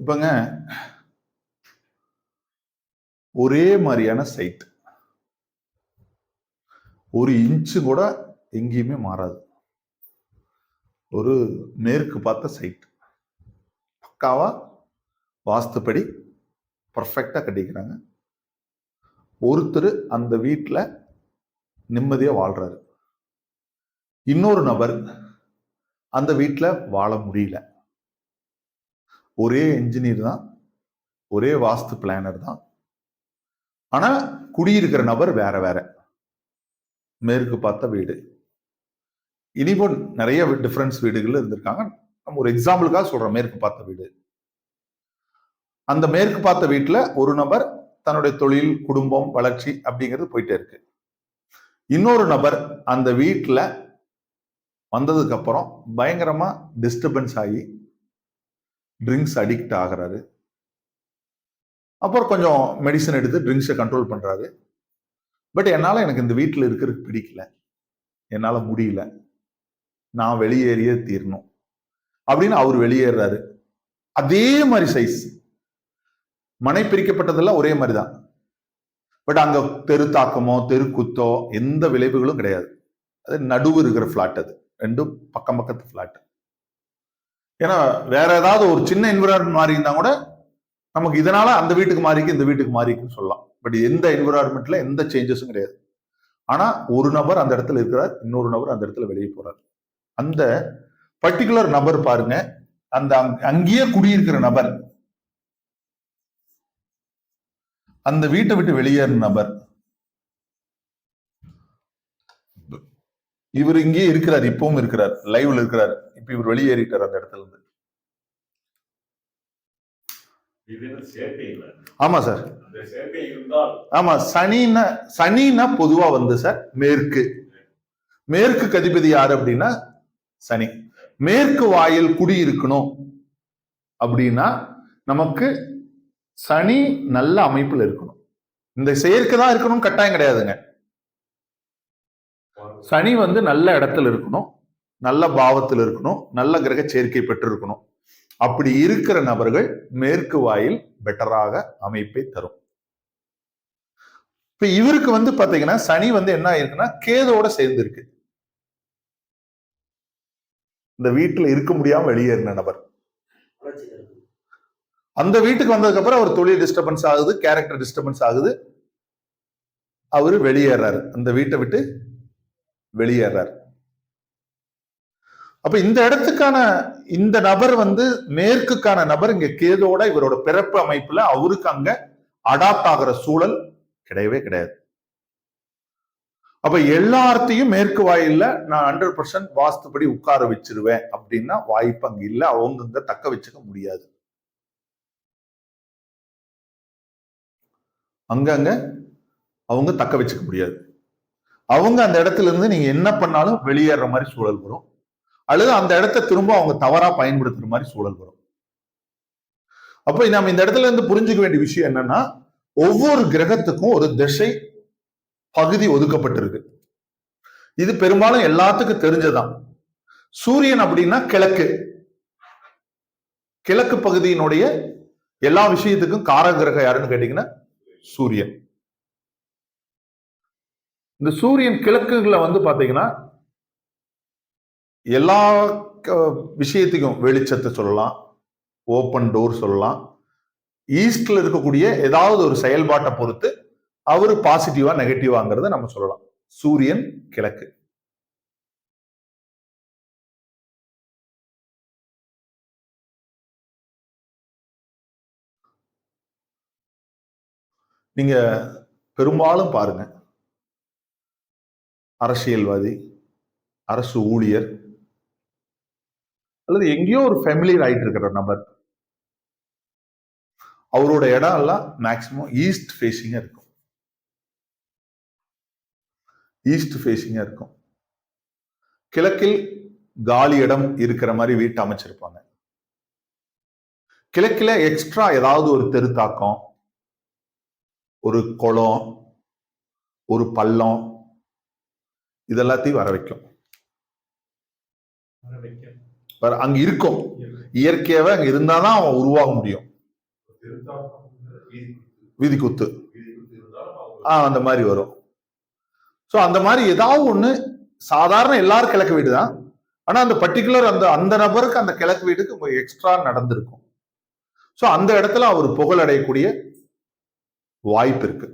இப்போங்க ஒரே மாதிரியான சைட் ஒரு இன்ச்சு கூட எங்கேயுமே மாறாது. ஒரு மேற்கு பார்த்த சைட் பக்காவா வாஸ்துப்படி பர்ஃபெக்டாக கட்டிக்கிறாங்க. ஒருத்தர் அந்த வீட்டில் நிம்மதியாக வாழ்கிறாரு இன்னொரு நபர் அந்த வீட்டில் வாழ முடியல. ஒரே இன்ஜினியர் தான் ஒரே வாஸ்து பிளானர் தான். ஆனா குடியிருக்கிற நபர் வேற வேற. மேற்கு பார்த்த வீடு. இனிப்போ நிறைய டிஃப்ரென்ஸ் வீடுகள் இருந்திருக்காங்க. நம்ம ஒரு எக்ஸாம்பிளுக்காக சொல்றோம் மேற்கு பார்த்த வீடு. அந்த மேற்கு பார்த்த வீட்டில் ஒரு நபர் தன்னுடைய தொழில் குடும்பம் வளர்ச்சி அப்படிங்கிறது போயிட்டே இருக்கு. இன்னொரு நபர் அந்த வீட்டில் வந்ததுக்கு அப்புறம் பயங்கரமா டிஸ்டர்பன்ஸ் ஆகி ட்ரிங்க்ஸ் அடிக்ட் ஆகுறாரு. அப்புறம் கொஞ்சம் மெடிசன் எடுத்து ட்ரிங்க்ஸை கண்ட்ரோல் பண்ணுறாரு பட் என்னால் எனக்கு இந்த வீட்டில் இருக்கிறதுக்கு பிடிக்கல. என்னால் முடியல. நான் வெளியேறியே தீரணும். அப்படின்னு அவர் வெளியேறாரு. அதே மாதிரி சைஸ் மனை பிரிக்கப்பட்டதெல்லாம் ஒரே மாதிரி தான். பட் அங்கே தெரு தாக்கமோ தெருக்குத்தோ எந்த விளைவுகளும் கிடையாது. அது நடுவு இருக்கிற ஃப்ளாட் அது. ரெண்டும் பக்கம் பக்கத்து ஃப்ளாட் ஏன்னா வேற ஏதாவது ஒரு சின்ன என்விரான்மெண்ட் மாறி இருந்தா கூட நமக்கு இதனால அந்த வீட்டுக்கு மாறிக்கு இந்த வீட்டுக்கு மாறிக்குன்னு சொல்லலாம். பட் எந்த என்விரான்மெண்ட்ல எந்த சேஞ்சஸும் கிடையாது. ஆனா ஒரு நபர் அந்த இடத்துல இருக்கிறார் இன்னொரு நபர் அந்த இடத்துல வெளியே போறார். அந்த பர்டிகுலர் நபர் பாருங்க அந்த அங்கேயே குடியிருக்கிற நபர் அந்த வீட்டை விட்டு வெளியேறின நபர் இவர் இங்கேயே இருக்கிறார் இப்பவும் இருக்கிறார் லைவ்ல இருக்கிறார். இப்ப இவர் வெளியேறிட்டார் அந்த இடத்துல இருந்து. ஆமா சார் ஆமா சனின்னா சனின்னா பொதுவா வந்து சார் மேற்கு. மேற்கு கதிபதி யாரு அப்படின்னா சனி. மேற்கு வாயில் குடியிருக்கணும் அப்படின்னா நமக்கு சனி நல்ல அமைப்புல இருக்கணும். இந்த செயற்கை தான் இருக்கணும் கட்டாயம் கிடையாதுங்க. சனி வந்து நல்ல இடத்துல இருக்கணும். நல்ல பாவத்தில் இருக்கணும். நல்ல கிரக சேர்க்கை பெற்றிருக்கணும். அப்படி இருக்கிற நபர்கள் மேற்கு வாயில் பெட்டராக அமைப்பை தரும். இப்ப இவருக்கு வந்து பாத்தீங்கன்னா சனி வந்து என்ன ஆயிருக்குன்னா கேதோட சேர்ந்து இருக்கு. இந்த வீட்டுல இருக்க முடியாம வெளியேறின நபர். அந்த வீட்டுக்கு வந்ததுக்கு அப்புறம் அவர் தொழில் டிஸ்டர்பன்ஸ் ஆகுது கேரக்டர் டிஸ்டர்பன்ஸ் ஆகுது. அவரு வெளியேறாரு. அந்த வீட்டை விட்டு வெளியேறாரு. அப்ப இந்த இடத்துக்கான இந்த நபர் வந்து மேற்குக்கான நபர் இங்க கேதோட இவரோட பிறப்பு அமைப்புல அவருக்கு அங்க அடாப்ட் ஆகிற சூழல் கிடையவே கிடையாது. அப்ப எல்லார்த்தையும் மேற்கு வாயில்ல நான் ஹண்ட்ரட் பர்சன்ட் வாஸ்துபடி உட்கார வச்சிருவேன் அப்படின்னா வாய்ப்பு அங்க இல்ல அவங்க இங்க தக்க வச்சுக்க முடியாது. அங்கங்க அவங்க தக்க வச்சுக்க முடியாது. அவங்க அந்த இடத்துல இருந்து நீங்க என்ன பண்ணாலும் வெளியேற மாதிரி சூழல் வரும். அல்லது அந்த இடத்த திரும்ப அவங்க தவறா பயன்படுத்துற மாதிரி சூழல் வரும். அப்ப நம்ம இந்த இடத்துல இருந்து புரிஞ்சுக்க வேண்டிய விஷயம் என்னன்னா ஒவ்வொரு கிரகத்துக்கும் ஒரு திசை பகுதி ஒதுக்கப்பட்டிருக்கு. இது பெரும்பாலும் எல்லாத்துக்கும் தெரிஞ்சதுதான். சூரியன் அப்படின்னா கிழக்கு. கிழக்கு பகுதியினுடைய எல்லா விஷயத்துக்கும் காரகிரகம் யாருன்னு கேட்டீங்கன்னா சூரியன். இந்த சூரியன் கிழக்குல வந்து பார்த்தீங்கன்னா எல்லா விஷயத்துக்கும் வெளிச்சத்தை சொல்லலாம் ஓப்பன் டோர் சொல்லலாம். ஈஸ்டில் இருக்கக்கூடிய ஏதாவது ஒரு செயல்பாட்டை பொறுத்து அவர் பாசிட்டிவா நெகட்டிவாங்கிறத நம்ம சொல்லலாம். சூரியன் கிழக்கு. நீங்க பெரும்பாலும் பாருங்க. அரசியல்வாதி அரசு ஊழியர் அல்லது எங்கேயோ ஒரு ஃபெமிலியர் ஆயிட்டு இருக்கிற நபர். அவரோட இடம் எல்லாம் மேக்சிமம் ஈஸ்ட் ஃபேஸிங்காக இருக்கும். ஈஸ்ட் ஃபேஸிங்காக இருக்கும். கிழக்கில் காலி இடம் இருக்கிற மாதிரி வீட்டை அமைச்சிருப்பாங்க. கிழக்கில் எக்ஸ்ட்ரா ஏதாவது ஒரு தெருத்தாக்கம் ஒரு குளம் ஒரு பள்ளம் இதெல்லாத்தையும் வர வைக்கும். அங்க இருக்கும். இயற்கையாவே அங்க இருந்தாதான் அவன் உருவாக முடியும். விதி குத்து ஆ அந்த மாதிரி வரும். ஸோ அந்த மாதிரி ஏதாவது ஒண்ணு சாதாரண எல்லாரும் கிழக்கு வீடு தான். ஆனா அந்த பர்டிகுலர் அந்த அந்த நபருக்கு அந்த கிழக்கு வீடுக்கு எக்ஸ்ட்ரா நடந்திருக்கும். ஸோ அந்த இடத்துல அவர் புகழ் அடையக்கூடிய வாய்ப்பு இருக்கு.